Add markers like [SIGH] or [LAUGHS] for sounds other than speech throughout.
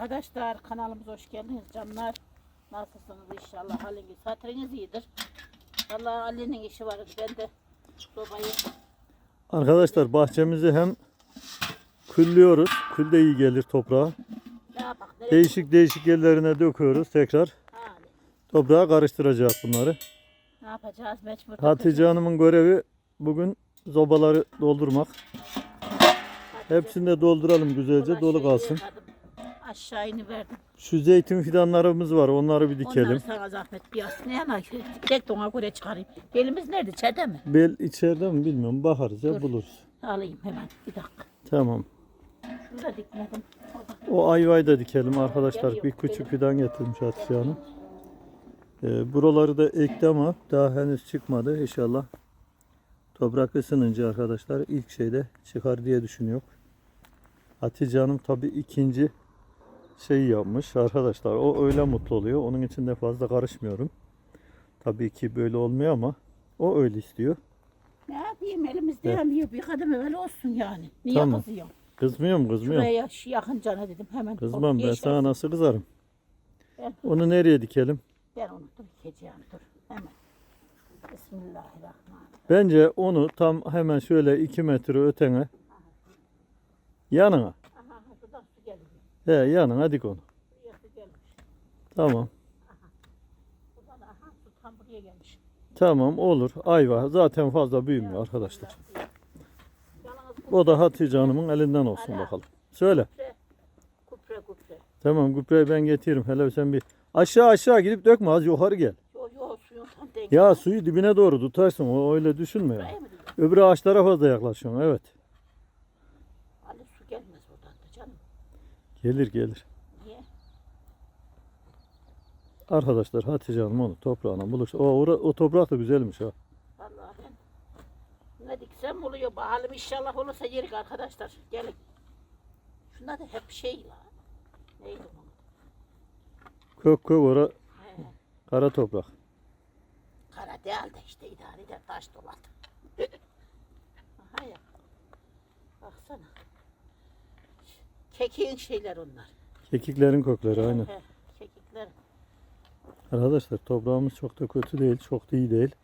arkadaşlar kanalımıza hoş geldiniz canlar. Nasılsınız inşallah haliniz hatırınız iyidir. Allah Ali'nin işi vardı ben de sobayı Arkadaşlar bahçemizi hem küllüyoruz. Kül de iyi gelir toprağa. yapak nereye Değişik değişik yerlerine döküyoruz tekrar. Ali, Toprağa karıştıracağız bunları. ne yapacağız mecbur. Hatice Hanım'ın görevi bugün zobaları doldurmak. Hepsini de dolduralım güzelce dolu kalsın. Aşağı iniverdim. Şu zeytin fidanlarımız var onları bir dikelim. Onları sana zahmet bir as. Ne yana tek de ona göre çıkarayım. Elimiz nerede? Çede mi? Bel içeride mi bilmiyorum bakarız ya Dur. buluruz. Alayım hemen bir dakika. Tamam. Şunu da dikmedim. O ayvayı da dikelim arkadaşlar. Geliyor, Bir küçük geliyor. fidan getirmiş Hatice Hanım. Ee, buraları da ekti ama daha henüz çıkmadı inşallah. Toprak ısınınca arkadaşlar ilk şeyde çıkar diye düşünüyor. Hatice Hanım tabi ikinci şeyi yapmış arkadaşlar. O öyle mutlu oluyor. Onun için de fazla karışmıyorum. Tabii ki böyle olmuyor ama o öyle istiyor. Ne yapayım elimizde yanıyor. Bir kadem evvel olsun yani. Niye Tamam. kızıyorsun? Kızmıyor mu kızmıyor mu? Şuraya şu yakın cana dedim hemen. Kızmam ben Geç sana olsun. nasıl kızarım. Ben, Onu nereye dikelim? ben onu dur dikeceğim dur. Hemen. Bismillahirrahmanirrahim. Bence onu tam hemen şöyle 2 metre ötene yanına. Aha şuradan su geliyor. He yanına dik onu. Buraya su gelmiş. Tamam. Buradan aha su tam buraya gelmiş. Tamam olur. Ayva zaten fazla büyümüyor arkadaşlar. Yalnız O da Hatice Hanım'ın elinden olsun bakalım. Söyle. kupre kupre. Tamam gübreyi ben getiririm. Hele sen bir aşağı aşağı gidip dökme az yukarı gel. Yo yo suyun tam denk. Ya suyu dibine doğru tutarsın. O öyle düşünme ya. Buraya mı dedim? Öbür ağaçlara fazla yaklaşıyorsun. Evet. Ali su gelmez buradan da canım. Gelir gelir. Niye? Arkadaşlar Hatice Hanım onu toprağına bulursa. O, ora- o toprak da güzelmiş ha. Vallahi ben ne diksem oluyor. Bakalım inşallah olursa yerik arkadaşlar. Gelin. Şunlar da hep şey la. Neydi bu? Kök kök ora He, kara toprak. kara değil de işte idare eder taş doladı. Aha ya. Baksana. Kekiğin şeyler onlar. Kekiklerin kökleri aynen. He, kekikler Arkadaşlar toprağımız çok da kötü değil, çok da iyi değil.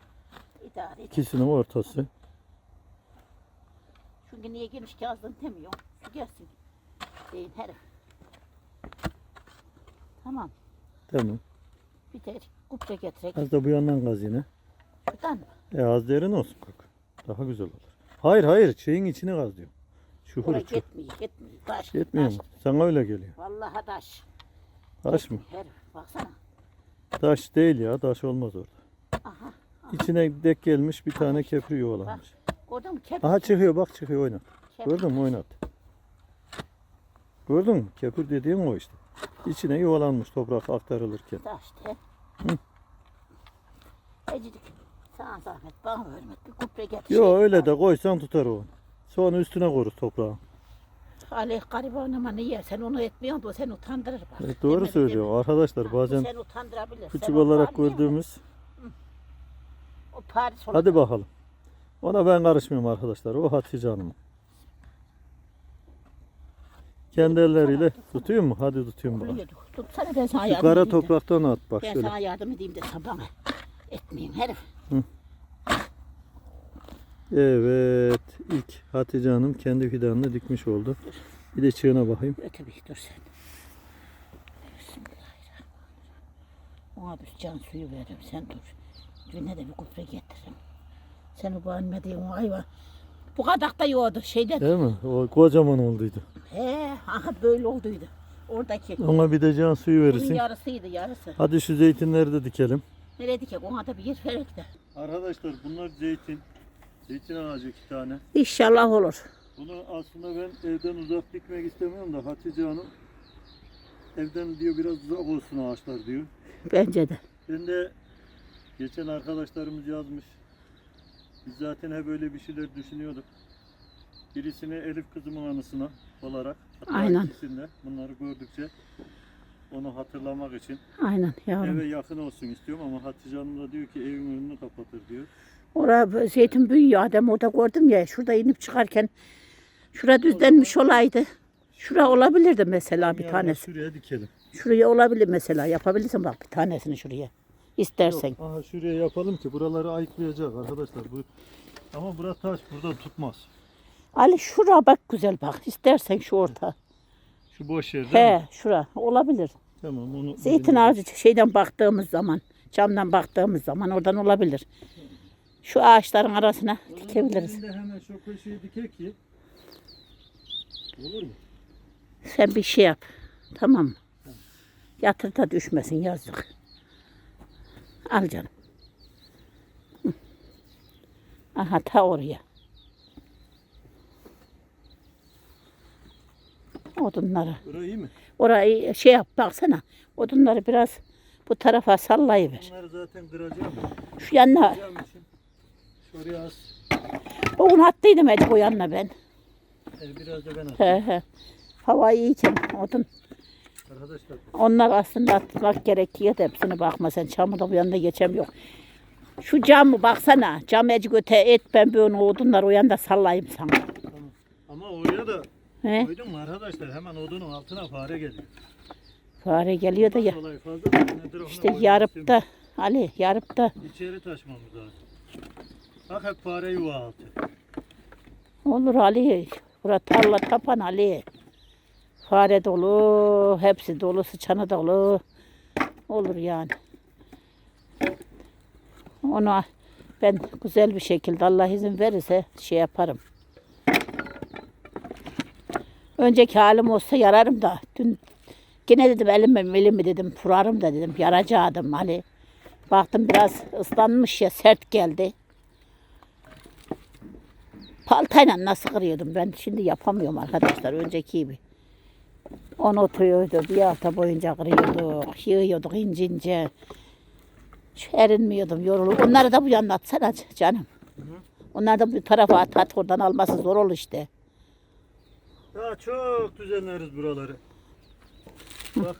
idare eder. İkisinin ortası. Çünkü niye geniş kazdın demiyor. Su gelsin. Deyin herif. Tamam. Tamam. Bir de kupça getirek. Az da bu yandan kaz yine. Şuradan mı? E az derin olsun kök. Daha güzel olur. Hayır hayır şeyin içine kaz diyor. Şu Oraya hırçı. gitmiyor, gitmiyor. Taş. Yetmiyor taş. mu? Sana öyle geliyor. Vallahi taş. Taş mı? Herif baksana. Taş değil ya. Taş olmaz orada. Aha. İçine dek gelmiş bir tane kepri yuvalanmış. Gördün mü? Kep. Aha çıkıyor bak çıkıyor oynat. kep. Gördün mü oynat. Gördün mü? Kepir dediğim o işte. İçine yuvalanmış toprak aktarılırken. Taş te. Ecicik. Sana zahmet bana vermek. Bir kupre getir. Yo öyle de koysan tutar o. Sonra üstüne korur toprağı. Ali gariban ama niye? Sen onu etmiyorsun da o seni utandırır bak. Evet, doğru Demedi, söylüyor. demedi. Arkadaşlar bazen seni utandırabilir. küçük Sen olarak musun? gördüğümüz. O Paris. Hadi bakalım. Ona ben karışmıyorum arkadaşlar. O Hatice Hanım. Kendi elleriyle tutuyor mu? Hadi tutayım bakalım. Buluyorduk. Tutsana ben sana Şu yardım kara edeyim de. topraktan at bak Ben şöyle. sana yardım edeyim de sen bana etmeyeyim herif. Evet. ilk Hatice Hanım kendi fidanını dikmiş oldu. Bir de çığına bakayım. Öte bir dur sen. Bismillahirrahmanirrahim. Ona bir can suyu veririm sen dur. Düğüne de bir kupre getiririm. Sen o beğenmediğin o hayvan. Bu kadar da yoğdu şeyde. Değil mi? O kocaman olduydu. He, aha böyle olduydu. Oradaki. Ona bir de can suyu Bunun verirsin. yarısıydı yarısı. Hadi şu zeytinleri de dikelim. Nereye dikek? Ona da bir yer verek de. Arkadaşlar bunlar zeytin. Zeytin ağacı iki tane. İnşallah olur. Bunu aslında ben evden uzak dikmek istemiyorum da Hatice Hanım evden diyor biraz uzak olsun ağaçlar diyor. Bence de. Ben de geçen arkadaşlarımız yazmış. Biz zaten hep böyle bir şeyler düşünüyorduk. Birisini Elif kızımın anısına olarak. Hatta Aynen. ikisinde bunları gördükçe onu hatırlamak için Aynen yavrum. eve yakın olsun istiyorum ama Hatice Hanım da diyor ki evin önünü kapatır diyor. Orada zeytin büyüyor. Adam orada gördüm ya. Şurada inip çıkarken şura düzlenmiş olaydı. Şura olabilirdi mesela bir tanesi. Şuraya dikelim. Şuraya olabilir mesela. Yapabilirsin bak bir tanesini şuraya. İstersen. Yok, aha şuraya yapalım ki buraları ayıklayacak arkadaşlar. Bu ama bura taş burada tutmaz. Ali şura bak güzel bak. İstersen şu orta. Şu boş yer değil mi? He şura olabilir. Tamam onu. Zeytin ağacı şeyden baktığımız zaman, camdan baktığımız zaman oradan olabilir. Şu ağaçların arasına dikebiliriz. Hemen şu köşeyi dikek ki. Olur mu? Sen bir şey yap. Tamam mı? Yatır da düşmesin yazık. Al canım. Aha ta oraya. Odunları. Burası iyi mi? Orayı şey yap baksana. Odunları biraz bu tarafa sallayıver. Bunları zaten kıracağım. Şu yanına. Kıracağım için. Şuraya az. O gün attıydım hadi bu yanına ben. e, biraz da ben atayım. He he. Hava iyiyken odun. Arkadaşlar Onlar aslında atmak gerekiyor da hepsine bakma sen çamurda bu yanında geçemiyor. Şu camı baksana. Cam eci göte et ben onu odunlar o yanda sallayayım sana. tamam. Ama oraya da He? koydum mu arkadaşlar hemen odunun altına fare geliyor. Fare geliyor da ya. Fazla İşte yarıp da Ali yarıp da İçeri taşmamız lazım. Hep fare yuva altı. olur Ali. Bura tarla tapan Ali. Fare dolu, hepsi dolu, sıçanı dolu. Olur yani. Onu ben güzel bir şekilde Allah izin verirse şey yaparım. Önceki halim olsa yararım da dün yine dedim elimi elimi dedim furarım da dedim yaracaktım Ali. Baktım biraz ıslanmış ya sert geldi. Paltayla nasıl kırıyordum ben şimdi yapamıyorum arkadaşlar önceki gibi. Onu oturuyordu bir hafta boyunca kırıyorduk, yığıyorduk ince ince. Hiç erinmiyordum yorulup. Onları da bu yana atsana canım. Onlar da bu tarafa at at oradan alması zor olur işte. Daha çok düzenleriz buraları. Bak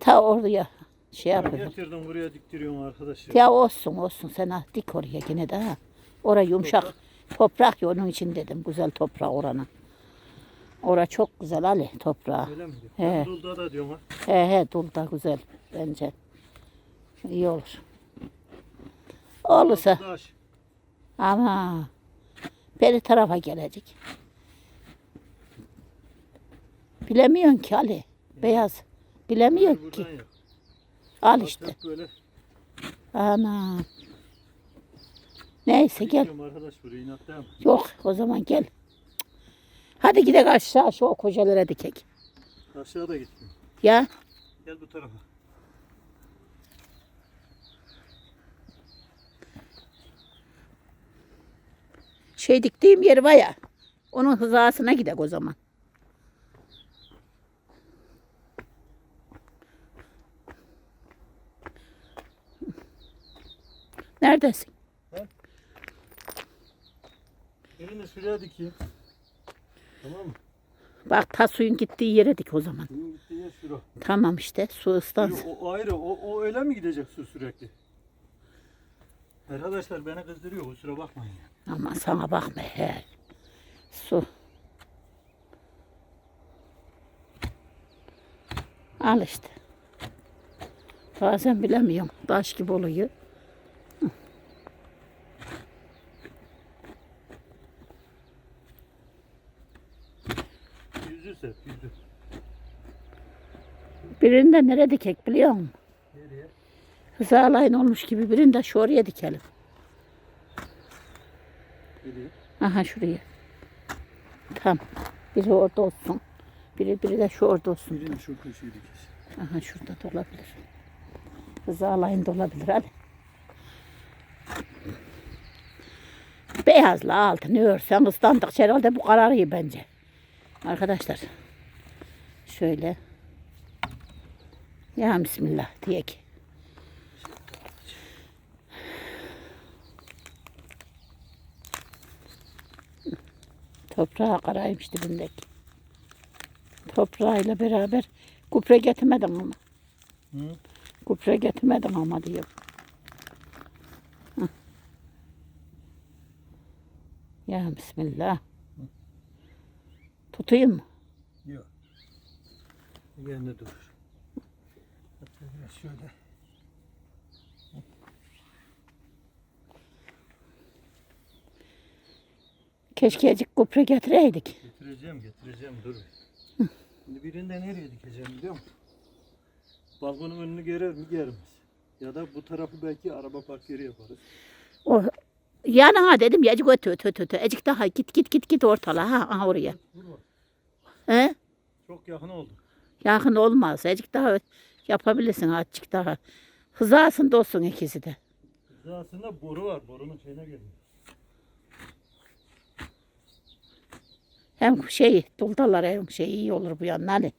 Ta oraya şey yapıyorum. getirdim buraya diktiriyorum arkadaşlar. Ya olsun olsun sen dik oraya yine de ha. Oraya yumuşak toprak ya onun için dedim güzel toprağı oranın. Ora çok güzel Ali toprağı. Öyle mi? He. Dulda da diyorum ha. He he dul da güzel bence. İyi olur. Olursa Taş. ama beri tarafa gelecek. Bilemiyorsun ki Ali. Beyaz. Bilemiyor ki. Yap. Al işte. böyle Ana. Neyse gel. arkadaş buraya inat değil mi? Yok o zaman gel. Hadi gidelim aşağı şu kocalara dikek. Aşağıda gittim. Ya Gel bu tarafa. şey diktiğim yeri var ya. Onun hizasına gidek o zaman. Neredesin? Birini şuraya dikeyim. Tamam mı? Bak ta suyun gittiği yere dik o zaman. Bunun gittiği yer şura. Tamam işte su ıslansın. O, o ayrı. O, o öyle mi gidecek su sürekli? Arkadaşlar beni kızdırıyor. Kusura bakmayın. ya. Ama sana bakma he. Su. Al işte. Bazen bilemiyorum. Taş gibi oluyor. Birinde nereye dikek biliyor musun? Nereye? Hizalayın olmuş gibi birinde şu oraya dikelim. Nereye? Aha şuraya. Tamam. Biri orada olsun. Biri, biri de şu orada olsun. Birini şu köşeye dikeceğiz. Aha şurada da olabilir. Hizalayın da olabilir hadi. Beyazla altını örsen ıslandıkça herhalde bu kararıyor bence. Arkadaşlar. Şöyle. Ya Bismillah diyek. Toprağı karaymış dibindeki. Toprağıyla beraber kupre getirmedim ama. Hı? Kupre getirmedim ama diyor. Hı. Ya Bismillah. Tutayım mı? Yok. Yerinde durur. Şöyle. Keşke azıcık kupre getireydik. Getireceğim getireceğim dur. Şimdi birinde nereye dikeceğim biliyor musun? Balkonun önünü gerer mi germez. Ya da bu tarafı belki araba park yeri yaparız. O yanına dedim ya azıcık ötü ötü ötü. ötü. Azıcık daha git git git git ortala ha aha oraya. Dur bak. He? Çok yakın oldu. Yakın olmaz. Azıcık daha öt- yapabilirsin azıcık daha. Hızasında olsun ikisi de. Aslında boru var. Borunun şeyine geliyor. Hem şey duldalar hem şey iyi olur bu yanına hani.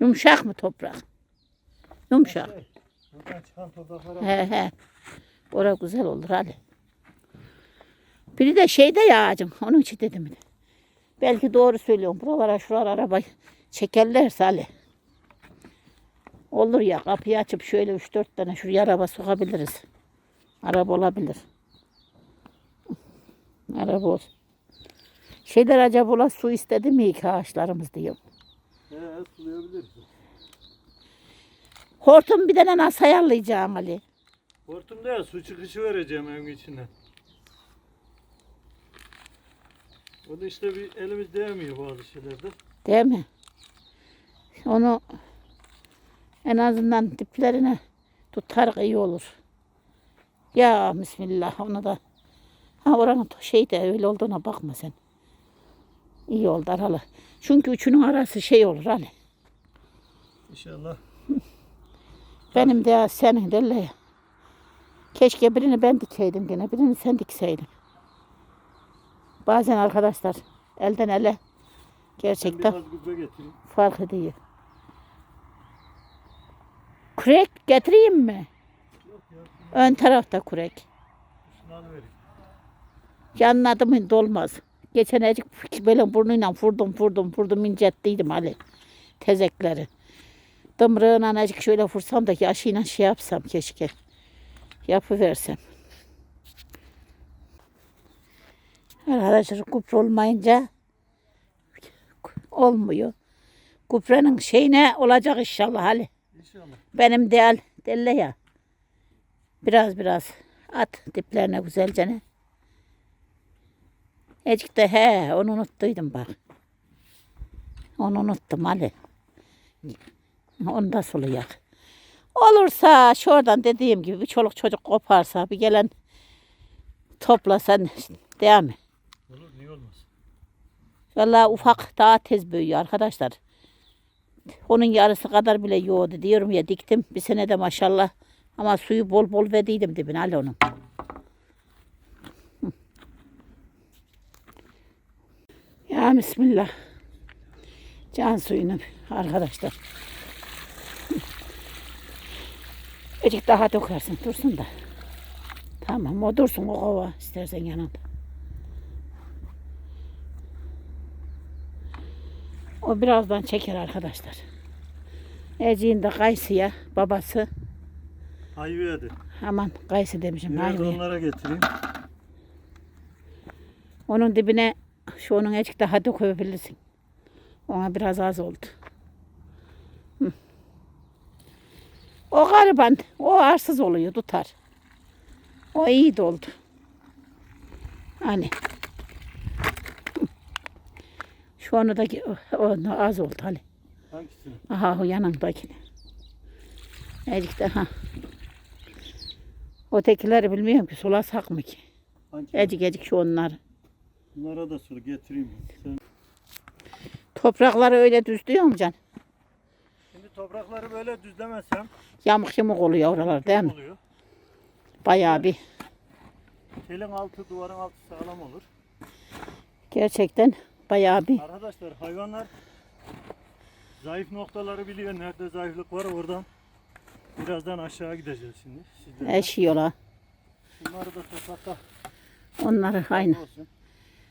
Yumuşak mı toprak? Yumuşak. Şey, buradan çıkan topraklara He he. Ora güzel olur hadi. Biri de şeyde ya ağacım. Onun için dedim. Belki doğru söylüyorum. Buralara şuralara araba çekerlerse hali. Olur ya kapıyı açıp şöyle 3-4 tane şuraya araba sokabiliriz. Araba olabilir. Araba olsun. Şeyler acaba ola su istedi mi ki ağaçlarımız diyor. He, sulayabiliriz. Hortum bir tane nasıl ayarlayacağım Ali? Hortumda ya su çıkışı vereceğim evin içinden. O da işte bir elimiz değmiyor bazı şeylerde. Değil mi? Onu en azından diplerine tutar iyi olur. Ya Bismillah onu da. Ha oranın şey de öyle olduğuna bakma sen. İyi oldu aralı. Çünkü üçünün arası şey olur Ali. İnşallah. [LAUGHS] Benim de senin de ya. Keşke birini ben dikeydim gene, birini sen dikseydin. Bazen arkadaşlar elden ele gerçekten fark ediyor. Kurek getireyim mi? Yok ya. Ön tarafta kurek. Yanına adımın dolmaz. Geçen acık [LAUGHS] böyle burnuyla vurdum vurdum vurdum incettiydim Ali. Tezekleri. Dımrığına acık şöyle vursam da yaşıyla şey yapsam keşke. Yapıversem. Arkadaşlar kupre olmayınca olmuyor. Kuprenin şeyine olacak inşallah Ali. İnşallah. Benim değil, delle ya. Biraz biraz at diplerine güzelce ne. Ecik de he onu unuttuydum bak. Onu unuttum Ali. Onu da sulayak. Olursa şuradan dediğim gibi bir çoluk çocuk koparsa bir gelen toplasa değil mi? Olur niye olmaz? Vallahi ufak daha tez büyüyor arkadaşlar. Onun yarısı kadar bile yoğdu diyorum ya diktim. Bir sene de maşallah. Ama suyu bol bol verdiydim dibine Ali onun. Ya Bismillah. Can suyunu arkadaşlar. Azıcık daha dökersin dursun da. Tamam o dursun o kova istersen yanında. O birazdan çeker arkadaşlar. Eceğin de kayısıya babası Hayveye de. aman kayısı demişim. Biraz onlara getireyim. Onun dibine şu onun azıcık daha dökebilirsin. Ona biraz az oldu. Hı. O gariban, o arsız oluyor, tutar. O iyi doldu. Hani. Şu onu da o az oldu hani. Hangisini? Aha o yanındakini. Azıcık daha. Ötekileri bilmiyorum ki sulasak mı ki? Hangi? Ecik ecik şu onlar. Bunlara da su getireyim. Sen... Toprakları öyle düzlüyor mu can? Şimdi toprakları böyle düzlemezsem Yamuk yamuk oluyor oralar değil mi? oluyor. Bayağı bir. Telin altı, duvarın altı sağlam olur. Gerçekten bayağı bir. Arkadaşlar hayvanlar zayıf noktaları biliyor. Nerede zayıflık var oradan birazdan aşağı gideceğiz şimdi. Sizlerle. Eşiyorlar. Bunları da toprakta Onları aynı. olsun.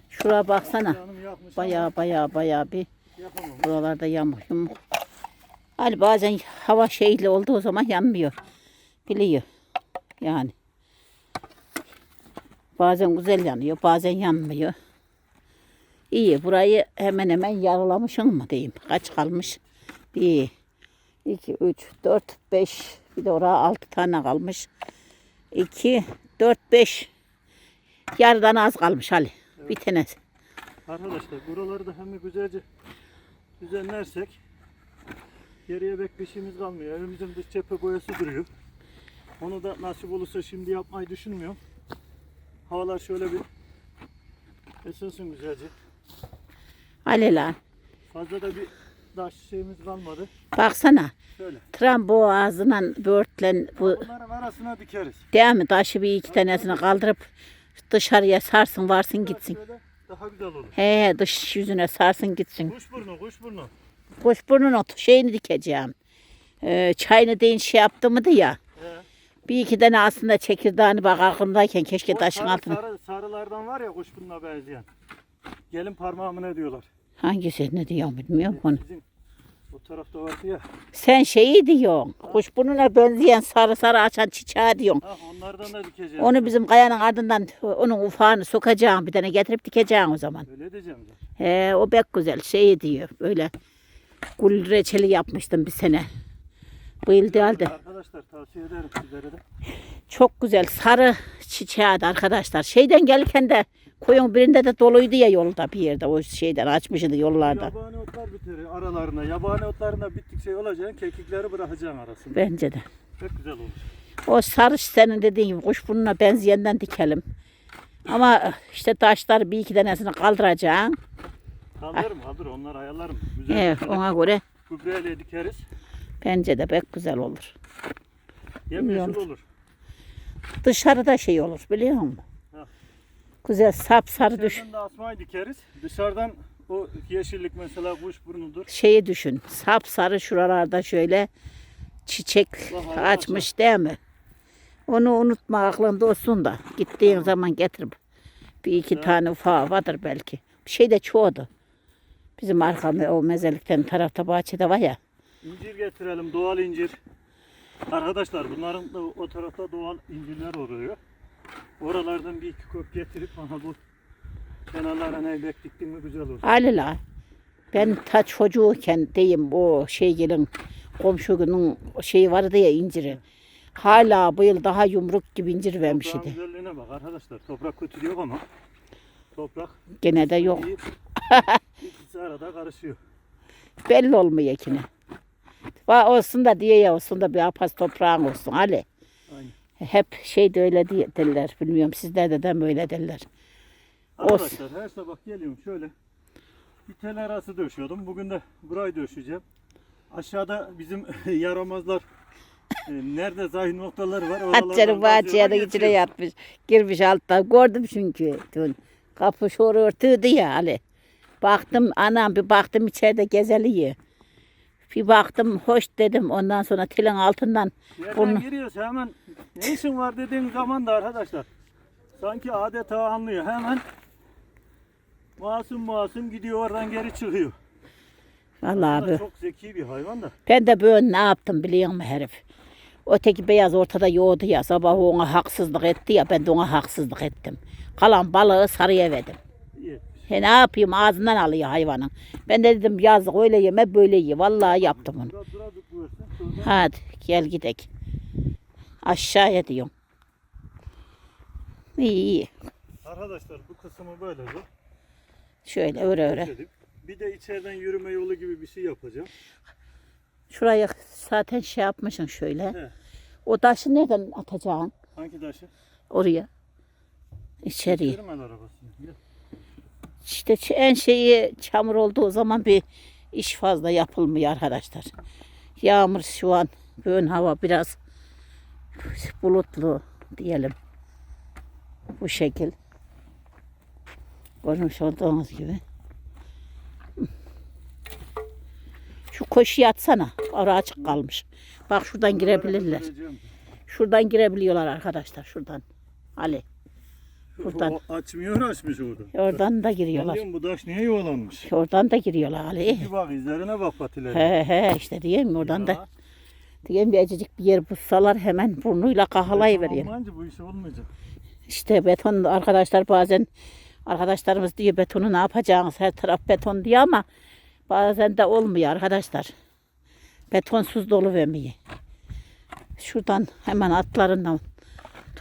Şuraya baksana. Bayağı bayağı bayağı bir. ama yapamam. Buralarda yamuk yumuk. Hani bazen hava şeyli olduğu zaman yanmıyor. Biliyor. Yani. Bazen güzel yanıyor, bazen yanmıyor. İyi burayı hemen hemen yarılamışsın mı diyeyim. Kaç kalmış? Bir, iki, üç, dört, beş. Bir de oraya altı tane kalmış. İki, dört, beş. Yarıdan az kalmış Ali. Bir tanesi. Arkadaşlar buraları da hem güzelce düzenlersek geriye pek bir şeyimiz kalmıyor. Evimizin dış cephe boyası duruyor. Onu da nasip olursa şimdi yapmayı düşünmüyorum. Havalar şöyle bir ısınsın güzelce. Ali lan. Fazla da bir taş şeyimiz kalmadı. Baksana. Şöyle. Trambo ağzından börtlen bu Bunların arasına dikeriz. değil mi? Taşı bir iki tanesini kaldırıp dışarıya sarsın varsın gitsin. Şöyle daha güzel olur. He dış yüzüne sarsın gitsin. Kuşburnu, kuşburnu. Kuşburnun şeyini dikeceğim. Ee, çayını deyin şey yaptı mıydı ya. He. Bir iki tane aslında çekirdeğini bak aklımdayken keşke O taşın sarı, altına. sarı, sarılardan var ya kuşburnuna benzeyen. Gelin parmağımı ne diyorlar? Hangisi ne diyorum bilmiyorum onu. Bizim o tarafta vardı ya. Sen şeyi diyorsun. Kuşburnuna benzeyen sarı sarı açan çiçeği diyorsun. Ah onlardan da dikeceğim. Onu bizim kayanın ardından onun ufağını sokacağım bir tane getirip dikeceğim o zaman. Öyle diyeceğim de. He, o pek güzel şey diyor. Böyle gül reçeli yapmıştım bir sene. Bu yıl değil de. Arkadaşlar tavsiye ederim sizlere de. Çok güzel sarı çiçeğiydi arkadaşlar. Şeyden gelirken de koyun birinde de doluydu ya yolda bir yerde. O şeyden açmışdı yollarda. Yabani otlar biter aralarına. Yabani otlarına bittikçe olacaksın. Kekikleri bırakacaksın arasında. Bence de. Çok güzel olur. O sarı senin dediğin gibi kuşburnuna benzeyenden dikelim. Ama işte taşlar bir iki tanesini kaldıracaksın. Kaldırırım kaldır onları ayarlarım. Güzel Evet güzel ona göre gübreyle dikeriz. bence de pek güzel olur. Yemyeşil Bilmiyorum. olur. Dışarıda şey olur biliyor musun? Güzel sapsarı düş. Dışarıdan da asmayı dikeriz. Dışarıdan o yeşillik mesela kuşburnudur. Şeyi düşün. Sapsarı şuralarda şöyle çiçek Allah açmış değil mi? Onu unutma aklında olsun da. Gittiğin zaman getirip bir iki Evet. tane ufağı vardır belki. Bir şey de çoğudu. Bizim arkamda o mezelikten tarafta bahçede var ya. İncir getirelim doğal incir. Arkadaşlar bunların da o tarafta doğal incirler oluyor. Oralardan bir iki kök getirip aha bu kenarlarına eybek diktin mi güzel olur. Alila. Ben ta çocuğuken diyeyim o şey gelin komşunun şeyi vardı ya inciri. Hala bu yıl daha yumruk gibi incir vermiş idi. güzelliğine bak arkadaşlar. Toprak kötü yok ama toprak Gene de yok. iyi. İkisi arada karışıyor. Belli olmuyor yine. Va olsun da diye ya olsun da bir apas toprağın olsun Ali. Hep şey de öyle diye derler. Bilmiyorum sizlerde de mi öyle derler. Olsun. Arkadaşlar her sabah geliyorum şöyle bir tel arası döşüyordum. Bugün de burayı döşeceğim. Aşağıda bizim [LAUGHS] yaramazlar e, nerede zayıf noktaları var. oralardan Hatçarı bahçeye de kazıyorlar, içine geçiyor. yatmış. Girmiş alttan. Gördüm çünkü dün. Kapı şoru örtüydü ya Ali. Baktım anam bir baktım içeride gezeliyor. Bir baktım hoş dedim. Ondan sonra tilin altından Yerden Bunu- giriyorsa hemen ne işin var dediğin zaman da arkadaşlar sanki adeta anlıyor. Hemen masum masum gidiyor oradan geri çıkıyor. vallahi abi. Çok zeki bir hayvan da. Ben de böyle ne yaptım biliyor musun herif? Öteki beyaz ortada yoğdu ya. Sabah ona haksızlık etti ya. Ben de ona haksızlık ettim. Kalan balığı sarıya verdim. İyi. He ne yapayım ağzından alıyor hayvanın. Ben de dedim yazık öyle yeme böyle ye. Vallahi yaptım onu. Hadi gel gidek. Aşağıya diyorum. İyi iyi. Arkadaşlar bu kısmı böyle bu. Şöyle öre öre. Bir de içeriden yürüme yolu gibi bir şey yapacağım. Şuraya zaten şey yapmışsın şöyle. He. O taşı nereden atacaksın? Hangi taşı? Oraya. İçeriye. Yürüme arabasını. Gel. İşte en şeyi çamur olduğu zaman bir iş fazla yapılmıyor arkadaşlar. Yağmur şu an bugün hava biraz bulutlu diyelim. Bu şekil. Görmüş olduğunuz gibi. Şu koşu yatsana. Ara açık kalmış. Bak şuradan girebilirler. Şuradan girebiliyorlar arkadaşlar. Şuradan. Ali. Buradan. O açmıyor açmış orada. Oradan da giriyorlar. Musun? Bu taş niye yuvalanmış? Oradan da giriyorlar Ali. Bir bak izlerine bak patileri. He he işte diyeyim mi oradan da Ya. diyeyim bir acıcık bir yer bulsalar hemen burnuyla kahalayı veriyor. Olmayınca bu iş olmayacak. İşte beton arkadaşlar bazen Arkadaşlarımız diyor betonu ne yapacaksınız? Her taraf beton diyor ama bazen de olmuyor arkadaşlar. Betonsuz dolu vermiyor. Şuradan hemen atlarından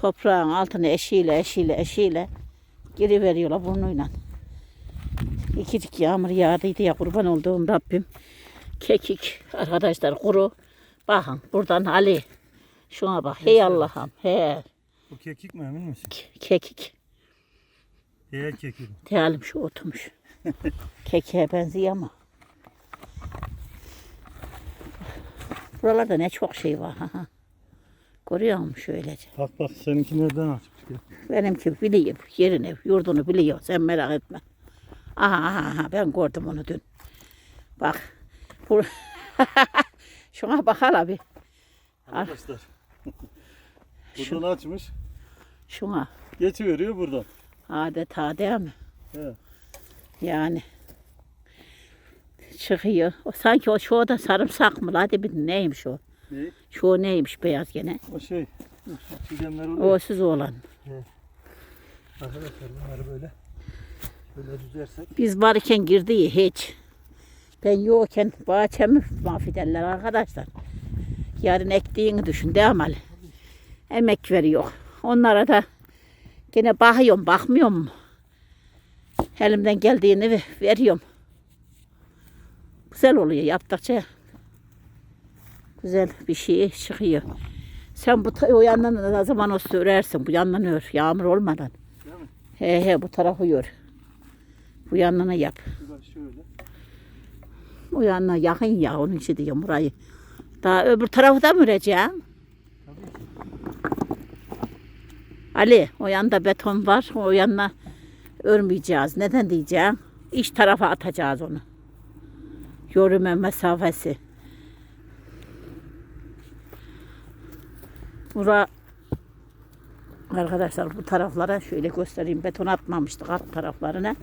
toprağın altına eşiyle eşiyle eşiyle geri veriyorlar burnuyla. İkicik yağmur yağdıydı ya kurban olduğum Rabbim. Kekik arkadaşlar kuru. Bakın buradan Ali. Şuna bak. Hey Allah'ım. He. Bu kekik mi emin misin? Ke- Kekik. Eğer kekik. Diyelim şu oturmuş. [LAUGHS] Kekiğe benziyor ama. Buralarda ne çok şey var. Görüyor musun şöylece? Bak bak seninki nereden açık çıkıyor? Benimki biliyor. Yerini, yurdunu biliyor. Sen merak etme. Aha, aha, aha. Ben gördüm onu dün. Bak. Bu... [LAUGHS] Şuna bak hala bir. Arkadaşlar. [LAUGHS] buradan açmış. Şuna. Geçiveriyor buradan. Adeta değil mi? He. Yani. Çıkıyor. O, sanki o şu da sarımsak mı? Hadi bir neymiş o? Ne? Şu neymiş beyaz gene? O şey. Çiğdemler oluyor. O siz olan. Arkadaşlar bunları böyle böyle düzersek. Biz varken girdi hiç. Ben yokken bahçemi mahvederler arkadaşlar. Yarın ektiğini düşün değil mi? Emek veriyor. Onlara da gene bakıyorum, bakmıyor mu? Elimden geldiğini ve- veriyorum. Güzel oluyor yaptıkça. Güzel bir şey çıkıyor. Sen bu o yandan ne zaman o sürersin? Bu yandan ör. Yağmur olmadan. Değil mi? He he bu tarafı ör. Bu yanına yap. Şöyle. O yanına yakın ya onun için diyorum burayı. Daha öbür tarafı da mı öreceğim? Ali o yanda beton var. O yanına örmeyeceğiz. Neden diyeceğim? İç tarafa atacağız onu. Yürüme mesafesi. Bura Arkadaşlar bu taraflara şöyle göstereyim. Beton atmamıştık alt taraflarına.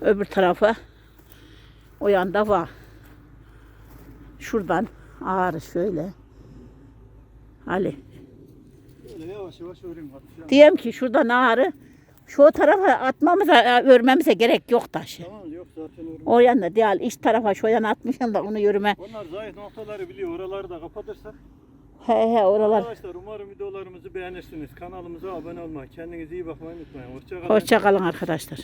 Öbür tarafa o yanda var. Şuradan ağrı şöyle. Ali. Yavaş yavaş öreyim hadi. Diyeyim ki şuradan ağrı şu tarafa atmamıza, e, örmemize gerek yok taşı. Tamam yok zaten. O yana değil, iç tarafa şu yana atmışım da onu yürüme. Onlar zayıf noktaları biliyor. Oraları da kapatırsak. He he oralar. Arkadaşlar umarım videolarımızı beğenirsiniz. Kanalımıza abone olmayı, kendinize iyi bakmayı unutmayın. Hoşçakalın. Hoşça kalın arkadaşlar.